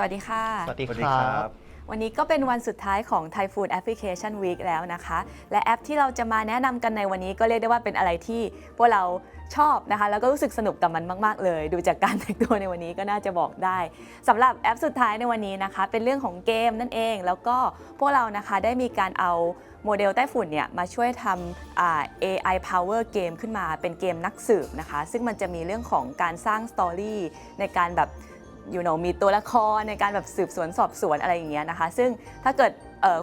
สวัสดีค่ะ สวัสดีสวัสคดีรัครับบวันนี้ก็เป็นวันสุดท้ายของ Typhoon Application Week แล้วนะคะ และแอปที่เราจะมาแนะนำกันในวันนี้ก็เรียกได้ว่าเป็นอะไรที่พวกเราชอบนะคะ แล้วก็รู้สึกสนุกกับมันมาก ๆ เลย ดูจากการแต่งตัวในวันนี้ก็น่าจะบอกได้สำหรับแอปสุดท้ายในวันนี้นะคะ เป็นเรื่องของเกมนั่นเอง แล้วก็พวกเรานะคะได้มีการเอาโมเดลไต้ฝุ่นเนี่ยมาช่วยทำอ่า AI power เกมขึ้นมาเป็นเกมนักสืบนะคะ ซึ่งมันจะมีเรื่องของการสร้างสตอรี่ในการแบบ you know มีตัวละครในการแบบสืบสวนสอบสวนอะไรอย่างเงี้ยนะคะ ซึ่งถ้าเกิด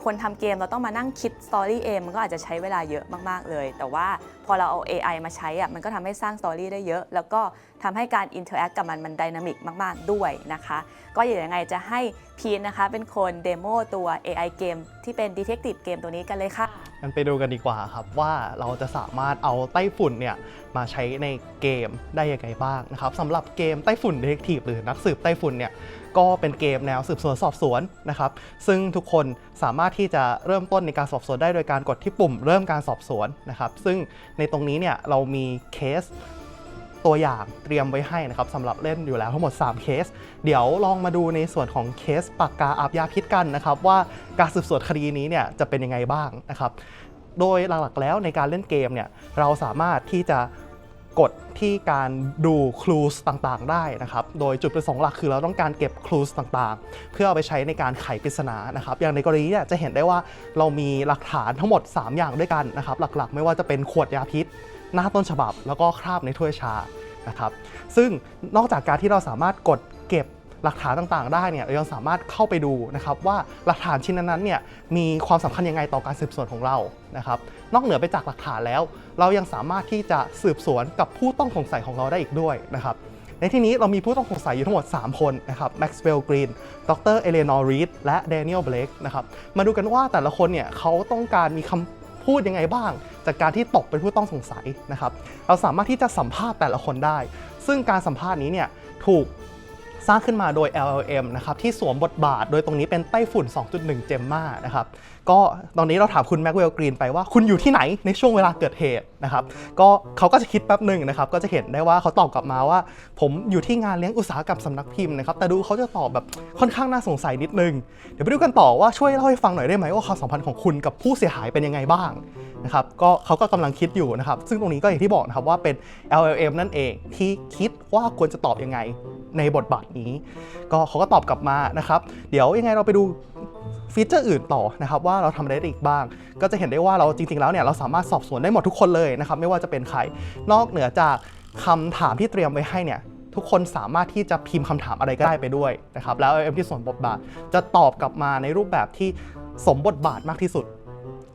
คนทำเกมเราต้องมานั่งคิดสตอรี่เองมันก็อาจจะใช้เวลาเยอะมาก ๆ เลย แต่ว่าพอเราเอา AI มาใช้อะมันก็ทำให้สร้างสตอรี่ได้เยอะ แล้วก็ทำให้การอินเทอร์แอคกับมันมันดินามิกมาก ๆ ด้วยนะคะ ก็อย่างยังไงจะให้พีนนะคะเป็นคนเดโมตัว AI เกมที่เป็น Detective เกมตัวนี้กันเลยค่ะ กันไปดูกันดีกว่าครับว่าเราจะสามารถเอาไต้ฝุ่นเนี่ยมาใช้ในเกมได้ยังไงบ้างนะครับสำหรับเกมไต้ฝุ่นเดทีฟหรือนักสืบไต้ฝุ่นเนี่ยก็เป็นเกมแนวสืบสวนสอบสวนนะครับซึ่งทุกคนสามารถที่จะเริ่มต้นในการสอบสวนได้โดยการกดที่ปุ่มเริ่มการสอบสวนนะครับซึ่งในตรงนี้เนี่ยเรามีเคส ตัวอย่างเตรียมไว้ให้นะครับสำหรับเล่นอยู่แล้วทั้งหมด 3 เคส เดี๋ยวลองมาดูในส่วนของเคสปากกาอาบยาพิษกันนะครับว่าการสืบสวนคดีนี้เนี่ยจะเป็นยังไงบ้างนะครับโดยหลักๆแล้วในการเล่นเกมเนี่ยเราสามารถที่จะ กดที่การดูคลูสต่างๆ ได้นะครับ โดยจุดประสงค์หลักคือเราต้องการเก็บคลูสต่างๆ เพื่อเอาไปใช้ในการไขปริศนานะครับ อย่างในกรณีเนี่ยจะเห็นได้ว่าเรามีหลักฐานทั้งหมด 3 อย่างด้วยกันนะครับ หลักๆ ไม่ว่าจะเป็นขวดยาพิษ หน้าต้นฉบับ แล้วก็คราบในถ้วยชานะครับ ซึ่งนอกจากการที่เราสามารถกดเก็บ หลักฐานต่างๆ ได้เนี่ยเรายังสามารถเข้าไปดูนะครับว่าหลักฐานชิ้นนั้นๆเนี่ยมีความสำคัญยังไงต่อการสืบสวนของเรานะครับนอกเหนือไปจากหลักฐานแล้ว เรายังสามารถที่จะสืบสวนกับผู้ต้องสงสัยของเราได้อีกด้วยนะครับในที่นี้เรามีผู้ต้องสงสัยอยู่ทั้งหมด 3 คนนะครับแม็กซ์เวลล์กรีนดรเอเลนอร์รีดและเดนิเอลเบลกนะครับมาดูกันว่าแต่ละคนเนี่ยเขาต้องการมีคำพูดยังไงบ้าง จากการที่ตกเป็นผู้ต้องสงสัยนะครับเราสามารถที่จะสัมภาษณ์แต่ละคนได้ ซึ่งการสัมภาษณ์นี้เนี่ยถูก สร้างขึ้นมาโดย LLM นะครับที่สวมบทบาทโดยตรงนี้เป็นไต้ฝุ่น 2.1 เจมมานะครับก็ตอนนี้เราถามคุณแม็กเวลกรีนไปว่าคุณอยู่ที่ไหนในช่วงเวลาเกิดเหตุ นะครับก็เขาก็จะคิดแป๊บหนึ่งนะครับก็จะเห็นได้ว่าเขาตอบกลับมาว่า ผมอยู่ที่งานเลี้ยงอุตสาหกรรมสำนักพิมพ์นะครับแต่ดูเขาจะตอบแบบค่อนข้างน่าสงสัยนิดนึง เดี๋ยวไปดูกันต่อว่าช่วยเล่าให้ฟังหน่อยได้ไหมว่าความสัมพันธ์ของคุณกับผู้เสียหายเป็นยังไงบ้างนะครับก็เขาก็กำลังคิดอยู่นะครับซึ่งตรงนี้ก็อย่างที่บอกนะครับว่าเป็น LLM นั่นเองที่คิดว่าควรจะตอบยังไงในบทบาทนี้ ก็เขาก็ตอบกลับมานะครับ เดี๋ยวยังไงเราไปดู ฟีเจอร์อื่นต่อนะครับว่าเราทำอะไรได้อีกบ้าง ก็จะเห็นได้ว่าเราจริงๆแล้วเนี่ยเราสามารถสอบสวนได้หมดทุกคนเลยนะครับไม่ว่าจะเป็นใคร นอกเหนือจากคำถามที่เตรียมไว้ให้เนี่ยทุกคนสามารถที่จะพิมพ์คำถามอะไรก็ได้ไปด้วยนะครับแล้ว LM ที่สมบทบาทจะตอบกลับมาในรูปแบบที่สมบทบาทมากที่สุด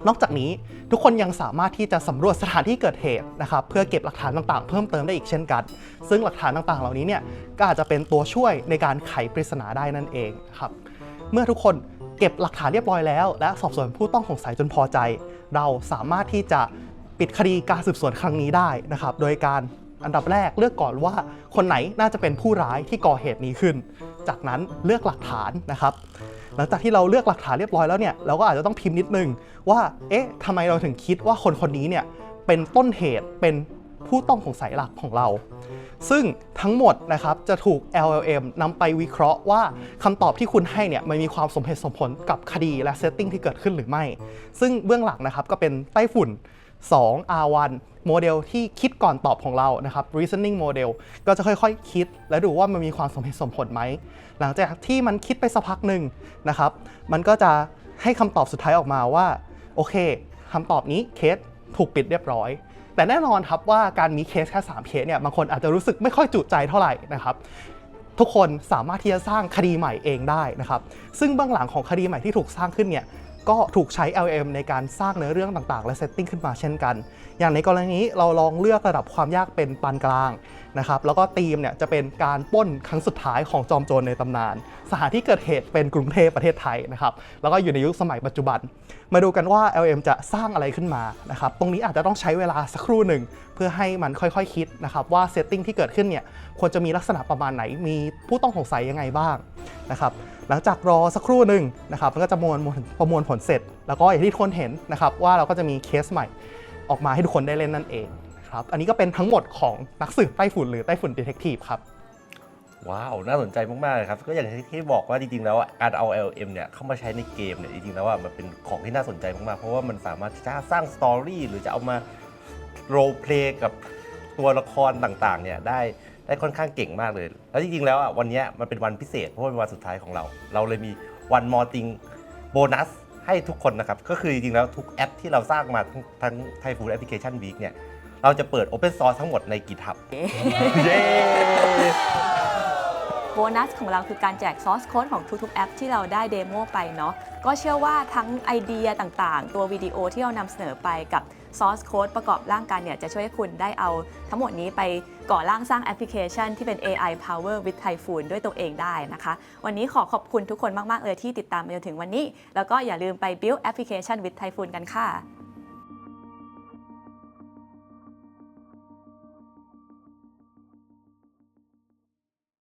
นอกจากนี้ทุกคนยังสามารถที่จะสำรวจสถานที่เกิดเหตุนะครับเพื่อเก็บหลักฐานต่างๆ เพิ่มเติมได้อีกเช่นกัน ซึ่งหลักฐานต่างๆ เหล่านี้เนี่ยก็อาจจะเป็นตัวช่วยในการไขปริศนาได้นั่นเองนะครับเมื่อทุกคน เก็บหลักฐานเรียบร้อยแล้ว และสอบสวนผู้ต้องสงสัยจนพอใจ เราสามารถที่จะปิดคดีการสืบสวนครั้งนี้ได้นะครับ โดยการอันดับแรกเลือกก่อนว่าคนไหนน่าจะเป็นผู้ร้ายที่ก่อเหตุนี้ขึ้น จากนั้นเลือกหลักฐานนะครับ หลังจากที่เราเลือกหลักฐานเรียบร้อยแล้วเนี่ยเราก็อาจจะต้องพิมพ์นิดนึงว่า เอ๊ะทำไมเราถึงคิดว่าคนคนนี้เนี่ยเป็นต้นเหตุเป็นผู้ต้องสงสัยหลักของเรา ซึ่ง ทั้งหมดนะครับจะถูก LLM นำไปวิเคราะห์ว่าคำตอบที่คุณให้เนี่ยมันมีความสมเหตุสมผลกับคดีและเซตติ้งที่เกิดขึ้นหรือไม่ ซึ่งเบื้องหลังนะครับก็เป็นไต้ฝุ่น 2 R1 โมเดลที่คิดก่อนตอบของเรานะครับ reasoning model ก็จะค่อยๆ คิด และดูว่ามันมีความสมเหตุสมผลไหม หลังจากที่มันคิดไปสักพักหนึ่งนะครับ มันก็จะให้คำตอบสุดท้ายออกมาว่า โอเคคำตอบนี้เคสถูกปิดเรียบร้อย แต่แน่นอนครับว่าการมีเคสแค่3เคสเนี่ยบางคนอาจจะรู้สึกไม่ค่อยจุใจเท่าไหร่นะครับทุกคนสามารถที่จะสร้างคดีใหม่เองได้นะครับซึ่งเบื้องหลังของคดีใหม่ที่ถูกสร้างขึ้นเนี่ยก็ถูกใช้ LM ในการสร้างเนื้อเรื่องต่างๆ และเซตติ้งขึ้นมาเช่นกัน อย่างในกรณีนี้เราลองเลือกระดับความยากเป็นปานกลางนะครับแล้วก็ธีมเนี่ยจะเป็นการป้นครั้งสุดท้ายของจอมโจรในตำนาน สถานที่เกิดเหตุเป็นกรุงเทพประเทศไทยนะครับแล้วก็อยู่ในยุคสมัยปัจจุบัน มาดูกันว่า LM จะสร้างอะไรขึ้นมานะครับตรงนี้อาจจะต้องใช้เวลาสักครู่หนึ่งเพื่อให้มันค่อยๆคคิดนะครับว่าเซตติ้งที่เกิดขึ้นเนี่ยควรจะมีลักษณะประมาณไหนมีผู้ต้องสงสัยยังไงบ้างนะครับหลังจากรอสักครู่หนึ่งนะครับมันก็จะมวลประมวลผลเสร็จ แล้วก็อย่างที่ทุกคนเห็นนะครับว่าเราก็จะมีเคสใหม่ออกมาให้ทุกคนได้เล่นนั่นเอง ครับ อันนี้ก็เป็นทั้งหมดของนักสืบไต้ฝุ่นหรือไต้ฝุ่นดีเทคทีฟครับ ว้าว น่าสนใจมากๆเลยครับ ก็อย่างที่บอกว่าจริงๆ แล้วอะการเอา LM เนี่ยเข้ามาใช้ในเกมเนี่ยจริงๆ แล้วว่ามันเป็นของที่น่าสนใจมากๆ เพราะว่ามันสามารถจะสร้างสตอรี่หรือจะเอามาโรลเพลย์กับตัวละครต่างๆ เนี่ยได้ได้ค่อนข้างเก่งมากเลย แล้วจริงๆ แล้วอะวันนี้มันเป็นวันพิเศษเพราะว่าเป็นวันสุดท้ายของเรา เราเลยมีวันมอติงโบนัสให้ทุกคนนะครับ ก็คือจริงๆ แล้วทุกแอปที่เราสร้างมาทั้งทั้งไทฟูดแอปพลิเคชันวีคเนี่ย เราจะเปิด Open Source ทั้งหมดใน GitHub เย้โบนัสของเราคือการแจกซอสโค้ดของทุกๆ แอปที่เราได้เดโมไปเนาะก็เชื่อว่าทั้งไอเดียต่างๆ ตัววิดีโอที่เรานำเสนอไปกับซอสโค้ดประกอบร่างกันเนี่ยจะช่วยให้คุณได้เอาทั้งหมดนี้ไปก่อร่างสร้างแอปพลิเคชันที่เป็น AI Power with Typhoon ด้วยตัวเองได้นะคะ วันนี้ขอขอบคุณทุกคนมาก ๆ เลยที่ติดตามมาจนถึงวันนี้ แล้วก็อย่าลืมไป build application with Typhoon กันค่ะ